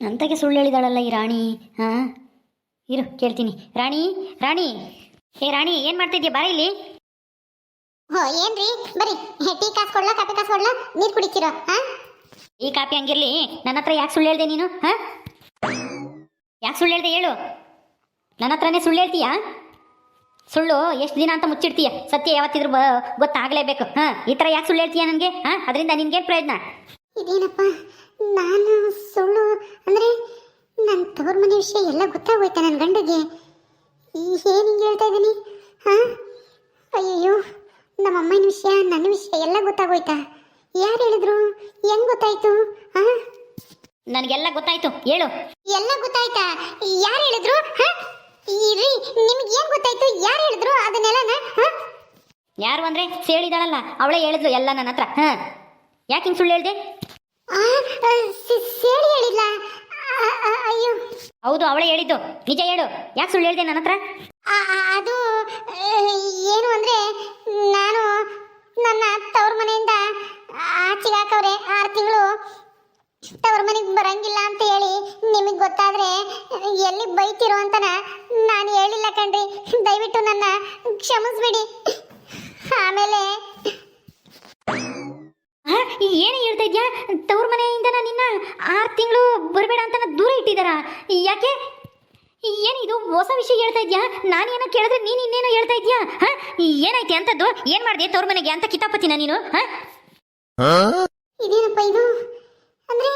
ಅಂತಗೆ ಸುಳ್ಳು ಹೇಳಿದಾಳಲ್ಲ ಈ ರಾಣಿ ಹಾ? ಇರು ಕೇಳ್ತೀನಿ. ರಾಣಿ ರಾಣಿ! ಹೇ ರಾಣಿ ಏನ್ ಮಾಡ್ತಿದ್ಯಾ? ಬಾ ಇಲ್ಲಿ. ಹೋ ಏನ್ರಿ? ಬರಿ ಟೀ ಕಾಸು ಕೊಡ್ಲಾ ಕಾಫಿ ಕಾಸು ಕೊಡ್ಲಾ? ನೀರ್ ಕುಡಿತೀರೋ ಹಾಂ? ಈ ಕಾಪಿ ಹಂಗಿರ್ಲಿ. ನನ್ನ ಹತ್ರ ಯಾಕೆ ಸುಳ್ಳು ಹೇಳ್ದೆ ನೀನು ಹಾ? ಯಾಕೆ ಸುಳ್ಳು ಹೇಳ್ದೆ ಹೇಳು. ನನ್ನ ಹತ್ರನೇ ಸುಳ್ಳು ಹೇಳ್ತೀಯಾ ಸುಳ್ಳು ಎಷ್ಟು ದಿನ ಅಂತ ಮುಚ್ಚಿಡ್ತೀಯ? ಸತ್ಯ ಯಾವತ್ತಿದ್ರು ಬ ಗೊತ್ತಾಗಲೇಬೇಕು ಹಾ? ಈ ಥರ ಯಾಕೆ ಸುಳ್ಳು ಹೇಳ್ತೀಯ ನನಗೆ ಹಾ? ಅದರಿಂದ ನಿನ್ಗೇನು ಪ್ರಯೋಜನ? ಇದೇನಪ್ಪ? ನಾನು ಸುಳ್ಳು ಅಂದರೆ ನನ್ನ ತವ್ರ ಮನೆ ವಿಷಯ ಎಲ್ಲ ಗೊತ್ತಾಗೋಯ್ತಾ ನನ್ನ ಗಂಡಗೆ? ಏನು ಹಿಂಗೆ ಹೇಳ್ತಾ ಇದ್ದೀನಿ ಹಾಂ? ಅಯ್ಯಯ್ಯೋ ನಮ್ಮ ಅಮ್ಮನ ವಿಷಯ ನನ್ನ ವಿಷಯ ಎಲ್ಲ ಗೊತ್ತಾಗೋಯ್ತಾ? ಯಾರು ಹೇಳಿದ್ರು? ಹೆಂಗ್ ಗೊತ್ತಾಯ್ತು? ಹಾಂ? ನನಗೆಲ್ಲ ಗೊತ್ತಾಯ್ತು ಹೇಳು. ಎಲ್ಲ ಗೊತ್ತಾಯ್ತಾ? ಯಾರು ಹೇಳಿದ್ರು? ಹಾ? ಇರಿ ನಿಮ್ಗೆ ಏನು ಗೊತ್ತಾಯ್ತು? ಯಾರು ಹೇಳಿದ್ರು? ಅದನ್ನೆಲ್ಲ ಯಾರು ಅಂದ್ರೆ ಸೇಳಿದಾಳಲ್ಲ ಅವಳೇ ಹೇಳಿದ್ರು ಎಲ್ಲ ನನ್ನ ಹತ್ರ ಹಾ? ಯಾಕೆ ಹಿಂಗೆ ಸುಳ್ಳು ಹೇಳ್ದೆ? ಸೇರಿ ಹೇಳಿಲ್ಲ ಅಯ್ಯೋ. ಹೌದು ಅವಳೇ ಹೇಳಿದ್ದು. ನಿಜ ಹೇಳು. ಯಾಕೆ ಸುಳ್ಳು ಹೇಳಿದೆ ನನ್ನ ಹತ್ರ? ಅದು ಏನು ಅಂದ್ರೆ ನಾನು ನನ್ನ ತವ್ರ ಮನೆಯಿಂದ ಆಚೆಗೆ ಹಾಕವ್ರೆ ಆರು ತಿಂಗಳು. ತವ್ರ ಮನೆಗೆ ಬರಂಗಿಲ್ಲ ಅಂತ ಹೇಳಿ ನಿಮಗೆ ಗೊತ್ತಾದ್ರೆ ಎಲ್ಲಿ ಬೈತಿರೋ ಅಂತನ ನಾನು ಹೇಳಿಲ್ಲ ಕಣ್ರಿ. ದಯವಿಟ್ಟು ನನ್ನ ಕ್ಷಮಿಸ್ಬಿಡಿ. ತವ್ರ ಮನೆಯಿಂದ ನಿನ್ನ ಆರು ತಿಂಗಳು ಬರಬೇಡ ಅಂತ ದೂರ ಇಟ್ಟಿದ್ದಾರ ಯಾಕೆ? ಏನಿದು ಹೊಸ ವಿಷಯ ಹೇಳ್ತಾ ಇದ್ಯಾ? ನಾನೇನೋ ಕೇಳಿದ್ರೆ ನೀನು ಇನ್ನೇನೋ ಹೇಳ್ತಾ ಇದ್ಯಾ? ಹಾ? ಏನಾಯ್ತು ಅಂತದ್ದು? ಏನು ಮಾಡಿದೆ ತವ್ರ ಮನೆಗೆ ಅಂತ ಕಿತಾಪತಿನ ನೀನು? ಹಾ? ಇದೇನಪ್ಪ ಇದು? ಅಂದ್ರೆ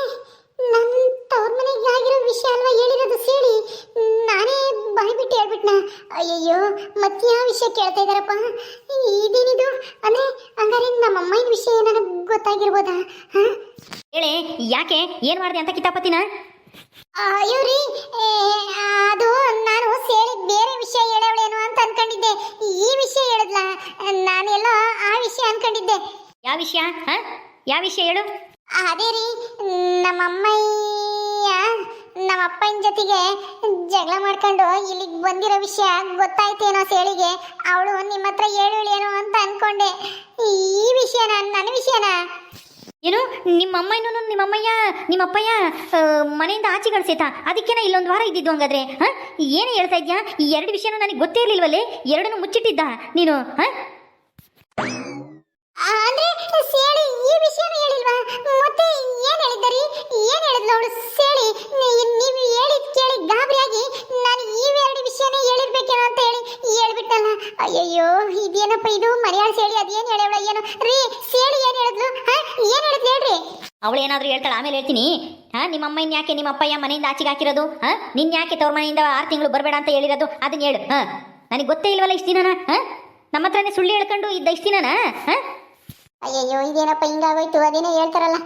ನನ್ನ ತವ್ರ ಮನೆಗೆ ಆಗಿರೋ ವಿಷಯ ಅಲ್ವಾ ಹೇಳಿರೋದು ಸೇಳಿ ನಾನೇ ಬಾಯಿ ಬಿಟ್ಟು ಹೇಳ್ಬಿಟ್ನ? ಅಯ್ಯಯ್ಯೋ ಮತ್ತೆ ಯಾವ ವಿಷಯ ಕೇಳ್ತಾ ಇದ್ದಾರಪ್ಪ ಇದೇನಿದು? ಅಂದ್ರೆ ಹಂಗಾರೆ ನಮ್ಮ ಅಮ್ಮನ ವಿಷಯ ನನಗೆ ಗೊತ್ತಾಗಿರ್ಬೋದಾ? ಹಾ? ಹೇಳಿ ಯಾಕೆ ಏನು ಮಾಡಿದೆ ಅಂತ ಕಿತಾಪತಿನ? ಅಯ್ಯೋ ರೀ ಅದು ನಾನು ಸೇರಿ ಬೇರೆ ವಿಷಯ ಹೇಳವಳೇನೋ ಅಂತ ಅನ್ಕೊಂಡಿದ್ದೆ. ಈ ವಿಷಯ ಹೇಳಿದ್ಲ? ನಾನೆಲ್ಲೋ ಆ ವಿಷಯ ಅನ್ಕೊಂಡಿದ್ದೆ. ಯಾವ ವಿಷಯ ಹಾ? ಯಾವ ವಿಷಯ ಹೇಳು? ಅದೇ ರೀ ಅಮ್ಮಯ್ಯ ನಮ್ಮ ಅಪ್ಪನ ಜೊತೆಗೆ ಜಗಳ ಮಾಡ್ಕೊಂಡು ಇಲ್ಲಿಗೆ ಬಂದಿರೋ ವಿಷಯ ಗೊತ್ತಾಯ್ತೇನೋ ಸೇಳಿಗೆ. ಅವಳು ನಿಮ್ಮ ಹತ್ರ ಹೇಳುಳೇನೋ ಅಂತ ಅನ್ಕೊಂಡೆ. ಈ ವಿಷಯನ ನನ್ನ ವಿಷಯನ? ಏನು ನಿಮ್ಮ ಅಮ್ಮನೂ ನಿಮ್ಮ ಅಮ್ಮಯ್ಯ ನಿಮ್ಮ ಅಪ್ಪಯ್ಯ ಮನೆಯಿಂದ ಆಚೆ ಕಳ್ಸೈತಾ? ಅದಕ್ಕೇನ ಇಲ್ಲೊಂದು ವಾರ ಇದ್ದಿದ್ದು ಹಂಗಾದ್ರೆ ಹಾಂ? ಏನು ಹೇಳ್ತಾ ಇದ್ಯಾ? ಈ ಎರಡು ವಿಷಯನೂ ನನಗೆ ಗೊತ್ತೇ ಇರಲಿಲ್ವಲ್ಲೇ? ಎರಡನ್ನೂ ಮುಚ್ಚಿಟ್ಟಿದ್ದ ನೀನು ಹಾಂ? ಅಂದ್ರೆ ಸೇಳಿ ಈ ವಿಷಯನ ಹೇಳಿಲ್ವಾ? ಹೇಳಿದ್ಲು ನೀ- ನೀವು ಹೇಳಿದ್ ಕೇಳಿ ಗಾಬರಿಯಾಗಿ ನಾನು ಇವೆರಡು ವಿಷಯನೇ ಹೇಳಿರ್ಬೇಕೇನೋ ಅಂತ ಹೇಳಿ ಹೇಳ್ಬಿಟ್ಟಲ್ಲ. ಅಯ್ಯಯ್ಯೋ ಇದೇನಪ್ಪ ಇದು? ಮರ್ಯಾದ ಸೇಳಿ ಅದೇನ್ ಹೇಳವಳ ಏನು? ರೀ ಸೇಳಿ ಏನು ಹೇಳಿದ್ಲು? ಏನು ಹೇಳಿದ್ಲು ಹೇಳ್ರಿ. ಅವಳು ಏನಾದರೂ ಹೇಳ್ತಾಳೆ ಆಮೇಲೆ ಹೇಳ್ತೀನಿ. ಹಾ ನಿಮ್ಮ ಅಮ್ಮನ ಯಾಕೆ ನಿಮ್ಮ ಅಪ್ಪಯ್ಯ ಮನೆಯಿಂದ ಆಚೆಗೆ ಹಾಕಿರೋದು? ಹಾ ನಿನ್ನ ಯಾಕೆ ತವ್ರ ಮನೆಯಿಂದ ಆರು ತಿಂಗಳು ಬರಬೇಡ ಅಂತ ಹೇಳಿರೋದು? ಅದನ್ನ ಹೇಳು. ಹಾ ನನಗೆ ಗೊತ್ತೇ ಇಲ್ವಲ್ಲ ಇಷ್ಟು ಹಾ ನಮ್ಮ ಹತ್ರನೇ ಸುಳ್ಳು ಹೇಳ್ಕೊಂಡು ಇದ್ದ ಇಷ್ಟು ಹಾ? ಅಯ್ಯಯ್ಯೋ ಇದೇನಪ್ಪ ಹಿಂಗಾಗೋಯ್ತು? ಅದೇನೇ ಹೇಳ್ತಾರಲ್ಲ.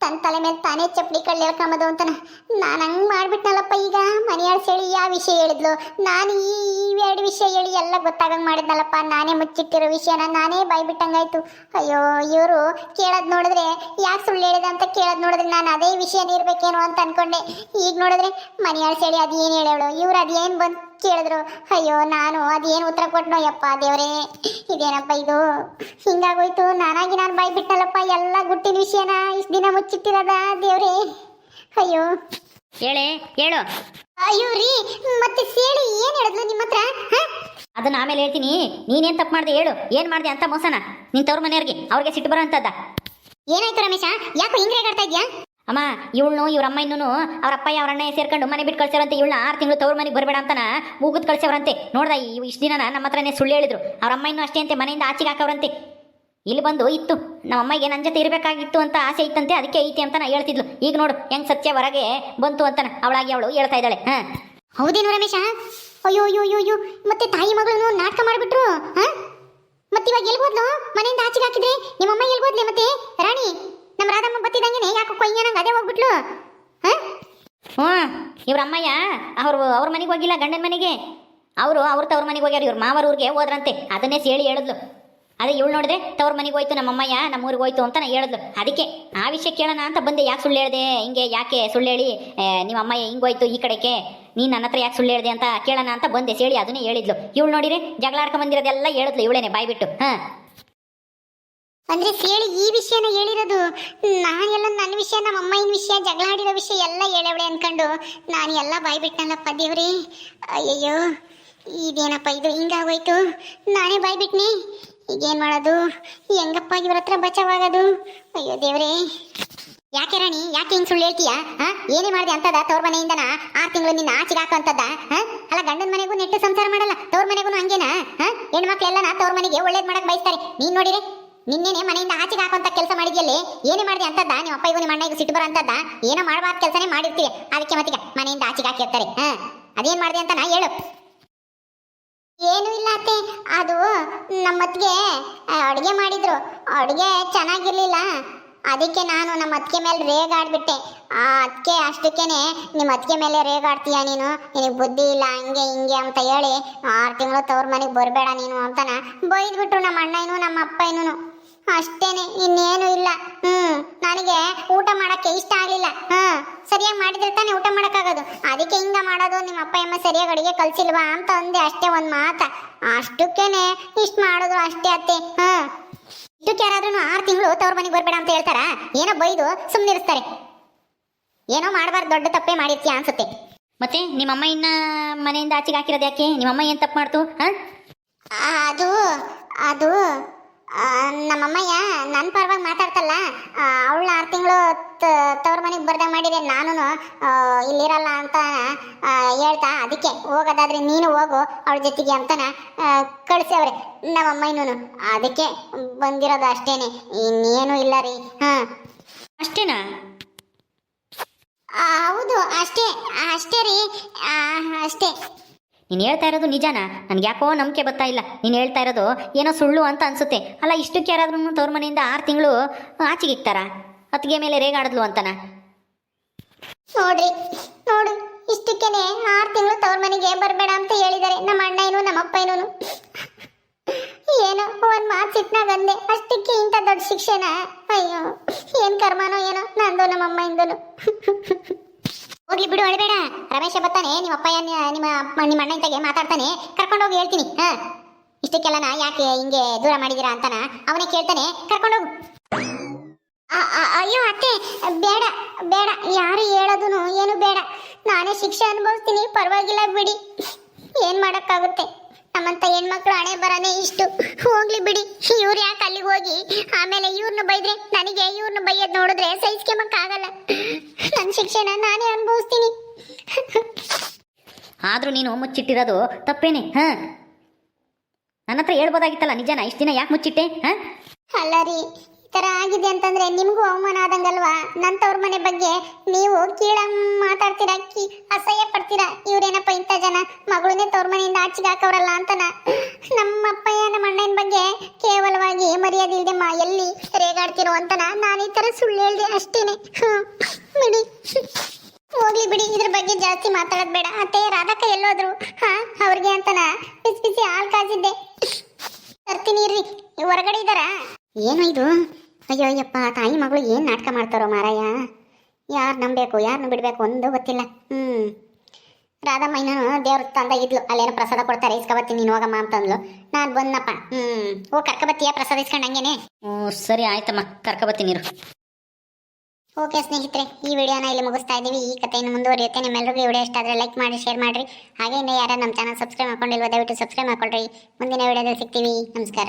ತನ್ನ ತಲೆ ಮೇಲೆ ತಾನೇ ಚಪ್ಪಡಿ ಕಳ್ಳಿ ಹೇಳ್ಕೊಂಬದು ಅಂತನ. ನಾನು ಹಂಗೆ ಮಾಡಿಬಿಟ್ನಲ್ಲಪ್ಪ ಈಗ. ಮನೆಯಾಳ ಹೇಳಿ ಯಾವ ವಿಷಯ ಹೇಳಿದ್ಲು? ನಾನು ಈ ಇವೆರಡು ವಿಷಯ ಹೇಳಿ ಎಲ್ಲ ಗೊತ್ತಾಗಂಗೆ ಮಾಡಿದ್ನಲ್ಲಪ್ಪ. ನಾನೇ ಮುಚ್ಚಿಟ್ಟಿರೋ ವಿಷಯನ ನಾನೇ ಬಾಯ್ಬಿಟ್ಟಂಗಾಯ್ತು. ಅಯ್ಯೋ, ಇವರು ಕೇಳೋದು ನೋಡಿದ್ರೆ ಯಾಕೆ ಸುಳ್ಳು ಹೇಳಿದ ಅಂತ ಕೇಳೋದು ನೋಡಿದ್ರೆ ನಾನು ಅದೇ ವಿಷಯನೇ ಇರಬೇಕೇನೋ ಅಂತ ಅನ್ಕೊಂಡೆ. ಈಗ ನೋಡಿದ್ರೆ ಮನೆಯ ಹೇಳಿ ಅದು ಏನು ಹೇಳೋಳು ಇವ್ರು ಅದೇನು ಬಂದು ಕೇಳಿದ್ರು ಅಯ್ಯೋ ನಾನು ಅದೇನು ಉತ್ತರ ಕೊಟ್ಟನೋ ಯಪ್ಪ ದೇವ್ರೇ ಇದೇನಪ್ಪ ಇದು? ಹಿಂಗಾಗೋಯ್ತು ನಾನಾಗಿ ನಾನು ಬಾಯ್ ಬಿಟ್ಟನಲ್ಲಪ್ಪ ಎಲ್ಲ ಗುಟ್ಟಿನ ವಿಷಯನ ಇಷ್ಟು ದಿನ ಮುಚ್ಚಿಟ್ಟಿರದ ದೇವ್ರೇ? ಅಯ್ಯೋ. ಹೇಳೇ ಹೇಳು. ಅಯ್ಯೋ ರೀ ಮತ್ತೆ ಸೇಳಿ ಏನು ಹೇಳಿದ್ಲು ನಿಮ್ಮ ಹತ್ರ ಹ? ಅದನ್ನ ಆಮೇಲೆ ಹೇಳ್ತೀನಿ. ನೀನೇನು ತಪ್ಪು ಮಾಡ್ದೆ ಹೇಳು. ಏನು ಮಾಡ್ದೆ ಅಂತ ಮೋಸನ? ನಿನ್ ತವ್ರ ಮನೆಯವ್ರಿಗೆ ಅವ್ರಿಗೆ ಸಿಟ್ಟು ಬರೋ ಅಂತದ್ದ ಏನಾಯ್ತು ರಮೇಶ? ಯಾಕೋ ಹಿಂಗ್ರೆ ಕಾಡ್ತಾ ಇದ್ಯಾ? ಅಮ್ಮ ಇವಳು ಇವ್ರ ಅಮ್ಮ ಇನ್ನೂ ಅವ್ರ ಅಪ್ಪಯ್ಯ ಅವ್ರ ಅಣ್ಣ ಸೇರ್ಕೊಂಡು ಮನೆ ಬಿಟ್ಟು ಕಳ್ಸ್ಯಾರಂತೆ ಇವಳನ್ನ ಆರು ತಿಂಗಳು ತವ್ರ ಮನೆಗೆ ಬರಬೇಡ ಅಂತನ ಮೂಗುದ್ ಕಳ್ಸ್ಯಾವ್ರಂತೆ ನೋಡ್ದ ಇಷ್ಟು ದಿನ ನಮ್ಮ ಹತ್ರನೇ ಸುಳ್ಳು ಹೇಳಿದ್ರು. ಅವ್ರ ಅಮ್ಮ ಇನ್ನೂ ಅಷ್ಟೇ ಅಂತೆ, ಮನೆಯಿಂದ ಆಚೆಗೆ ಹಾಕವ್ರಂತೆ. ಇಲ್ಲಿ ಬಂದು ಇತ್ತು. ನಮ್ಮ ಅಮ್ಮಗೆ ನನ್ನ ಜೊತೆ ಇರಬೇಕಾಗಿತ್ತು ಅಂತ ಆಸೆ ಇತ್ತಂತೆ, ಅದಕ್ಕೆ ಐತಿ ಅಂತ ನಾ ಹೇಳ್ತಿದ್ಲು. ಈಗ ನೋಡು, ಹೆಂಗ್ ಸತ್ಯ ಹೊರಗೆ ಬಂತು ಅಂತನ ಅವಳಾಗಿ ಅವಳು ಹೇಳ್ತಾ ಇದ್ದಾಳೆ. ಹೌದೇನು ರಮೇಶ? ಅಯ್ಯೋ ಅಯ್ಯೋ ಅಯ್ಯೋ ಅಯ್ಯೋ. ಮತ್ತೆ ತಾಯಿ ಮಗಳನ್ನು ನಾಟಕ ಮಾಡಿಬಿಟ್ರು? ಹ? ಮತ್ತೆ ಇವಾಗ ಎಲ್ಬೋದ್ಲು ಮನೆಯಿಂದ ಆಚೆಗೆ ಹಾಕಿದ್ರೆ? ನಿಮ್ಮಮ್ಮ ಎಲ್ಬೋದ್ಲೆ ಮತ್ತೆ? ರಾಣಿ ನಮ್ಮ ರಾಧಮ್ಮ ಬತ್ತಿದಂಗೆ ಯಾಕೋ ಕೊಯ್ಯನಂಗೆ ಅದೇ ಹೋಗ್ಬಿಟ್ಲು. ಹ? ಹ್ಞೂ, ಇವ್ರ ಅಮ್ಮಯ್ಯ, ಅವ್ರು ಅವ್ರ ಮನೆಗೆ ಹೋಗಿಲ್ಲ ಗಂಡನ ಮನೆಗೆ. ಅವರು ಅವ್ರ ತವ್ರ ಮನೆಗೆ ಹೋಗ್ಯಾರ, ಇವ್ರ ಮಾವರ ಊರಿಗೆ ಹೋದ್ರಂತೆ. ಅದನ್ನೇ ಸೇಳಿ ಹೇಳಿದ್ಲು. ಅದೇ ಇವಳು ನೋಡಿದ್ರೆ ತವ್ರ ಮನೆಗೆ ಹೋಯ್ತು ನಮ್ಮ ಅಮ್ಮಯ್ಯ, ನಮ್ಮ ಊರಿಗೆ ಹೋಯ್ತು ಅಂತ ನಾನು ಹೇಳಿದ್ಲು. ಅದಕ್ಕೆ ಆ ವಿಷಯ ಕೇಳೋಣ ಅಂತ ಬಂದೆ, ಯಾಕೆ ಸುಳ್ಳು ಹೇಳಿದೆ? ಹಿಂಗೆ ಯಾಕೆ ಸುಳ್ಳು ಹೇಳಿ ನಿಮ್ಮ ಅಮ್ಮಯ್ಯ ಹಿಂಗೆ ಹೋಯ್ತು ಈ ಕಡೆಗೆ? ನೀನು ನನ್ನ ಹತ್ರ ಯಾಕೆ ಸುಳ್ಳು ಹೇಳಿದೆ ಅಂತ ಕೇಳೋಣ ಅಂತ ಬಂದೆ ಸೇಳಿ ಅದನ್ನೇ ಹೇಳಿದ್ಲು. ಇವಳು ನೋಡಿದ್ರೆ ಜಗಳ ಆಡ್ಕೊಂಡ್ ಬಂದಿರೋದೆಲ್ಲ ಹೇಳಿದ್ಲು ಇವಳೇನೆ ಬಾಯ್ಬಿಟ್ಟು. ಹಾಂ? ಅಂದ್ರೆ ಸೇಳಿ ಈ ವಿಷಯನ ಹೇಳಿರೋದು, ನಾನೆಲ್ಲ ನನ್ನ ವಿಷಯ ನಮ್ಮ ಅಮ್ಮನ ವಿಷಯ, ಜಗಳ ಆಡಿರೋ ವಿಷಯ ಎಲ್ಲ ಹೇಳವಳೆ ಅನ್ಕೊಂಡು ನಾನು ಎಲ್ಲ ಬಾಯ್ಬಿಟ್ನಲ್ಲಪ್ಪ ದೇವ್ರಿ. ಅಯ್ಯಯ್ಯೋ, ಇದೇನಪ್ಪ ಇದು, ಹಿಂಗಾಗೋಯ್ತು. ನಾನೇ ಬಾಯ್ಬಿಟ್ನಿ ಈಗೇನ್ ಮಾಡೋದು? ಹೆಂಗಪ್ಪ ಇವ್ರ ಹತ್ರ ಬಚಾವಾಗೋದು? ಅಯ್ಯೋ ದೇವ್ರೇ. ಯಾಕೆ ರಾಣಿ, ಯಾಕೆ ಹಿಂಗ್ ಸುಳ್ಳು ಹೇಳ್ತೀಯಾ? ಏನೇ ಮಾಡಿದೆ ಅಂತದ ತವ್ರ ಮನೆಯಿಂದನ? ಆರು ತಿಂಗಳು ನಿನ್ನ ಆಚೆಗೆ ಹಾಕುವಂತದ್ದ? ಹಾ? ಅಲ್ಲ ಗಂಡನ ಮನೆಗೂ ನೆಟ್ಟು ಸಂಸಾರ ಮಾಡಲ್ಲ ತವ್ರ ಮನೆಗೂ ಹಂಗೇನಾ? ಹಾ? ಹೆಣ್ಮಕ್ಳೆಲ್ಲನ ತವ್ರ ಮನೆಗೆ ಒಳ್ಳೇದು ಮಾಡಕ್ ಬಯಸ್ತಾರೆ. ನೀನ್ ನೋಡಿರಿ ನಿನ್ನೆನೆ ಮನೆಯಿಂದ ಆಚೆಗೆ ಹಾಕುವಂತ ಕೆಲಸ ಮಾಡಿದ್ಯಲ್ಲಿ? ಏನೇ ಮಾಡಿದೆ ಅಂತದ್ದ? ನಿಮ್ಮ ಅಪ್ಪ ಇವನು ನಿಮ್ಮ ಅಣ್ಣ ಸಿಟ್ಟು ಬರೋ ಅಂತದ್ದ? ಏನೋ ಮಾಡಬಾರ್ದು ಕೆಲಸನೇ ಮಾಡಿರ್ತೀವಿ. ಅದಕ್ಕೆ ಮತ್ತೀಗ ಮನೆಯಿಂದ ಆಚೆಗೆ ಹಾಕಿರ್ತಾರೆ ಹಾ. ಅದೇನ್ ಮಾಡಿದೆ ಅಂತ ನಾ ಹೇಳು. ಏನು ಇಲ್ಲ ಅತ್ತೆ. ಅದು ನಮ್ಮತ್ತಿಗೆ ಅಡುಗೆ ಮಾಡಿದ್ರು. ಅಡುಗೆ ಚೆನ್ನಾಗಿರ್ಲಿಲ್ಲ. ಅದಕ್ಕೆ ನಾನು ನಮ್ಮ ಅತ್ತಿಗೆ ಮೇಲೆ ರೇಗಾಡ್ಬಿಟ್ಟೆ ಆ ಅದಕ್ಕೆ ಅಷ್ಟಕ್ಕೇನೆ ನಿಮ್ಮ ಅತ್ತಿಗೆ ಮೇಲೆ ರೇಗಾಡ್ತೀಯ ನೀನು? ನಿನಗೆ ಬುದ್ಧಿ ಇಲ್ಲ, ಹಂಗೆ ಹಿಂಗೆ ಅಂತ ಹೇಳಿ ಆರು ತಿಂಗಳು ತವ್ರ ಮನೆಗೆ ಬರಬೇಡ ನೀನು ಅಂತನ ಬೈದ್ಬಿಟ್ರು ನಮ್ಮ ಅಣ್ಣನೂ ನಮ್ಮ ಅಪ್ಪನೂ ಅಷ್ಟೇನೆ ಇನ್ನೇನು ಇಲ್ಲ. ಹ್ಮ್ ನನಗೆ ಊಟ ಮಾಡಕ್ಕೆ ಇಷ್ಟ ಆಗಲಿಲ್ಲ. ಹ್ಮ್ ಸರಿಯಾಗಿ ಮಾಡಿದ್ರೆ ತಾನೇ ಊಟ ಮಾಡಕ್ಕಾಗೋದು. ಅದಕ್ಕೆ ಹಿಂಗ ಮಾಡೋದು ನಿಮ್ಮ ಅಪ್ಪ ಅಮ್ಮ ಸರಿಯಾಗಿ ಅಡಿಗೆ ಕಲ್ಸಿಲ್ವಾ ಅಂತ ಅಂದೆ ಅಷ್ಟೇ ಒಂದ್ ಮಾತ. ಅಷ್ಟಕ್ಕೇನೆ ಇಷ್ಟ ಮಾಡೋದು ಅಷ್ಟೇ ಅತ್ತೆ. ಹ್ಮ್. ಇದಕ್ಕೆ ಯಾರಾದ್ರೂ ಆರು ತಿಂಗಳು ತವ್ರ ಮನೆಗೆ ಬರ್ಬೇಡ ಅಂತ ಹೇಳ್ತಾರ? ಏನೋ ಬೈದು ಸುಮ್ಮನಿರಿಸ್ತಾರೆ ಏನೋ ಮಾಡಬಾರ್ದು ದೊಡ್ಡ ತಪ್ಪೇ ಮಾಡಿರ್ತೀಯ ಅನ್ಸುತ್ತೆ. ಮತ್ತೆ ನಿಮ್ಮಮ್ಮ ಇನ್ನ ಮನೆಯಿಂದ ಆಚೆಗೆ ಹಾಕಿರೋದು ಯಾಕೆ? ನಿಮ್ಮಮ್ಮ ಏನು ತಪ್ಪು ಮಾಡ್ತು? ಹಾಂ? ಅದು ಅದು ನಮ್ಮಮ್ಮಯ್ಯ ನನ್ನ ಪರವಾಗಿ ಮಾತಾಡ್ತಲ್ಲ ಅವಳ ಆರು ತಿಂಗಳು ತವ್ರ ಮನೆಗೆ ಬರ್ದಂಗೆ ಮಾಡಿದೆ ನಾನು ಇಲ್ಲಿರಲ್ಲ ಅಂತ ಹೇಳ್ತಾ ಅದಕ್ಕೆ ಹೋಗೋದಾದ್ರೆ ನೀನು ಹೋಗು ಅವಳ ಜೊತೆಗೆ ಅಂತನ ಕಳಿಸವ್ರೆ ನಮ್ಮಮ್ಮಯ್ಯನೂ ಅದಕ್ಕೆ ಬಂದಿರೋದು ಅಷ್ಟೇನೆ ಇನ್ನೇನು ಇಲ್ಲ ರೀ ಹಾಂ. ಅಷ್ಟೇನಾ? ಹೌದು ಅಷ್ಟೇ ಅಷ್ಟೇ ರೀ ಅಷ್ಟೇ. ನೀನು ಹೇಳ್ತಾ ಇರೋದು ನಿಜಾನಾ? ನನಗೆ ಯಾಕೋ ನಂಬಿಕೆ ಬರ್ತಾ ಇಲ್ಲ. ನೀನು ಹೇಳ್ತಾ ಇರೋದು ಏನೋ ಸುಳ್ಳು ಅಂತ ಅನ್ಸುತ್ತೆ. ಅಲ್ಲ, ಇಷ್ಟಕ್ಕೆ ಯಾರಾದ್ರೂ ತವ್ರ ಮನೆಯಿಂದ ಆರು ತಿಂಗಳು ಆಚೆಗೆ ಇಕ್ತಾರ? ಅತ್ತಿಗೆ ಮೇಲೆ ರೇಗಾಡಿದ್ಲು ಅಂತನ? ನೋಡ್ರಿ, ನೋಡು, ಇಷ್ಟಕ್ಕೇನೆ ಆರು ತಿಂಗಳು ತವ್ರ ಮನೆಗೆ ಬರಬೇಡ ಅಂತ ಹೇಳಿದ್ದಾರೆ ನಮ್ಮ ಅಣ್ಣನೂ ನಮ್ಮ ಅಪ್ಪನೂ ಏನೋ, ಒಂದ್ ಮಾತು ಸಿಟ್ನಾಗ ಅಂದೆ. ಅಷ್ಟಕ್ಕೆ ಇಂಥ ದೊಡ್ಡ ಶಿಕ್ಷೆನ ಅಯ್ಯೋ, ಏನು ಕರ್ಮನೋ ಏನೋ, ನಂದು, ನಮ್ಮ ಅಮ್ಮ ಹೋಗ್ಲಿ ಬಿಡು, ಅಳಬೇಡ. ರಮೇಶ ಬರ್ತಾನೆ, ನಿಮ್ಮ ಅಪ್ಪ ನಿಮ್ಮ ನಿಮ್ಮ ಅಣ್ಣ ಇಂತಾಗೆ ಮಾತಾಡ್ತಾನೆ. ಕರ್ಕೊಂಡೋಗಿ ಹೇಳ್ತೀನಿ, ಹಾ. ನಾ ಯಾಕೆ ಹಿಂಗೆ ದೂರ ಮಾಡಿದೀರಾ ಅಂತಾನ ಅವನೇ ಕೇಳ್ತಾನೆ ಕರ್ಕೊಂಡೋಗು ಹೋಗು. ಅಯ್ಯೋ ಅತ್ತೆ, ಬೇಡ ಬೇಡ, ಯಾರು ಹೇಳೋದು ಏನು ಬೇಡ. ನಾನೇ ಶಿಕ್ಷೆ ಅನುಭವಿಸ್ತೀನಿ, ಪರವಾಗಿಲ್ಲ ಬಿಡಿ. ಏನು ಮಾಡಕ್ಕಾಗುತ್ತೆ? ನಮ್ಮಂತ ಹೆಣ್ಮಕ್ಳು ಹಣೆ ಬರನೇ ಇಷ್ಟು. ಹೋಗ್ಲಿ ಬಿಡಿ. ಇವ್ರು ಯಾಕೆ ಅಲ್ಲಿಗೆ ಹೋಗಿ? ಆಮೇಲೆ ಇವ್ರನ್ನ ಬೈದ್ರೆ ನನಗೆ ಇವ್ರನ್ನ ಬೈಯೋದು ನೋಡಿದ್ರೆ ಸಹಿಸ್ಕೊಂಬಕ್ಕಾಗಲ್ಲ ನನ್ನ ಶಿಕ್ಷಣ ನಾನೇ ಅನುಭವಿಸ್ತೀನಿ. ಆದರೂ ನೀನು ಮುಚ್ಚಿಟ್ಟಿರೋದು ತಪ್ಪೇನೆ ಹಾಂ? ನನ್ನ ಹತ್ರ ಹೇಳ್ಬೋದಾಗಿತ್ತಲ್ಲ ನಿಜಾನ? ಇಷ್ಟು ದಿನ ಯಾಕೆ ಮುಚ್ಚಿಟ್ಟೆ ಹಾಂ? ಅಲ್ಲ ರೀ ಥರ ಆಗಿದೆ ಅಂತಂದ್ರೆ ನಿಮಗೂ ಅವಮಾನ ಆದಂಗಲ್ವಾ? ನನ್ನ ತವ್ರ ಮನೆ ಬಗ್ಗೆ ನೀವು ಕೀಳ ಮಾತಾಡ್ತೀರಾ, ಕಿ ಅಸಹ್ಯ ಪಡ್ತೀರಾ? ಇವ್ರೇನಪ್ಪ ಇಂಥ ಜನ? ಮಗಳನ್ನೇ ತವ್ರ ಮನೆಯಿಂದ ಆಚೆಗೆ ಹಾಕವ್ರಲ್ಲ ಅಂತನ? ನಮ್ಮ ಅಪ್ಪಯ್ಯ, ನಮ್ಮ ಅಣ್ಣನ ಬಗ್ಗೆ ಕೇವಲವಾಗಿ ಮರ್ಯಾದೆ ಮಾ ಎಲ್ಲಿ ರೇಗಾಡ್ತಿರೋ ಅಂತನ ನಾನು ಈ ಥರ ಸುಳ್ಳು ಹೇಳಿದೆ ಅಷ್ಟೇನೆ. ಬಿಡಿ. ಹೋಗ್ಲಿ ಬಿಡಿ, ಇದ್ರ ಬಗ್ಗೆ ಜಾಸ್ತಿ ಮಾತಾಡೋದು ಬೇಡ. ಅತ್ತೆ ರಾಧಕ್ಕ ಎಲ್ಲೋದ್ರು, ಹಾ, ಅವ್ರಿಗೆ ಅಂತನ ಬಿಸಿ ಬಿಸಿ ಹಾಲು ಕಾಸಿದ್ದೆ ತರ್ತೀನಿ ಇರ್ರಿ, ಹೊರಗಡೆ ಇದ್ದಾರಾ? ಏನು ಇದು? ಅಯ್ಯೋ ಅಯ್ಯಪ್ಪ ತಾಯಿ ಮಗಳು ಏನು ನಾಟಕ ಮಾಡ್ತಾರೋ ಮಾರಾಯ? ಯಾರು ನಂಬಬೇಕು ಯಾರನ್ನ ಬಿಡಬೇಕು ಒಂದು ಗೊತ್ತಿಲ್ಲ. ಹ್ಞೂ ಮೈನಾನು ದೇವ್ರ ತಂದ ಇದ್ಲು. ಅಲ್ಲೇನೋ ಪ್ರಸಾದ ಕೊಡ್ತಾರೆ ಇಸ್ಕೊಬತ್ತೀನಿ ನೀನು ಹೋಗಮ್ಮ ಅಂತಂದ್ಲು ನಾನು ಬಂದಪ್ಪ ಹ್ಞೂ ಓ ಕರ್ಕೊಬತ್ತೀಯ ಪ್ರಸಾದ ಇಸ್ಕೊಂಡು ಹಂಗೇನೆ? ಹ್ಞೂ ಸರಿ ಆಯ್ತಮ್ಮ. ಕರ್ಕೊಬತ್ತೀನಿ ನೀರು ಓಕೆ ಸ್ನೇಹಿತರೆ ಈ ವಿಡಿಯೋನ ಇಲ್ಲಿ ಮುಗಿಸ್ತಾ ಇದ್ದೀವಿ ಈ ಕಥೆಯನ್ನು ಮುಂದುವರಿಯುತ್ತೆ. ನಿಮ್ಮೆಲ್ಲರಿಗೂ ಈ ವಿಡಿಯೋ ಇಷ್ಟ ಆದರೆ ಲೈಕ್ ಮಾಡಿ ಶೇರ್ ಮಾಡಿರಿ. ಹಾಗೆ ಇನ್ನು ಯಾರು ನಮ್ಮ ಚಾನಲ್ ಸಬ್ಸ್ಕ್ರೈಬ್ ಮಾಡ್ಕೊಂಡಿಲ್ವ ದಯವಿಟ್ಟು ಸಬ್ಸ್ಕ್ರೈಬ್ ಮಾಡ್ಕೊಳ್ರಿ. ಮುಂದಿನ ವಿಡಿಯೋದಲ್ಲಿ ಸಿಗ್ತೀವಿ. ನಮಸ್ಕಾರ.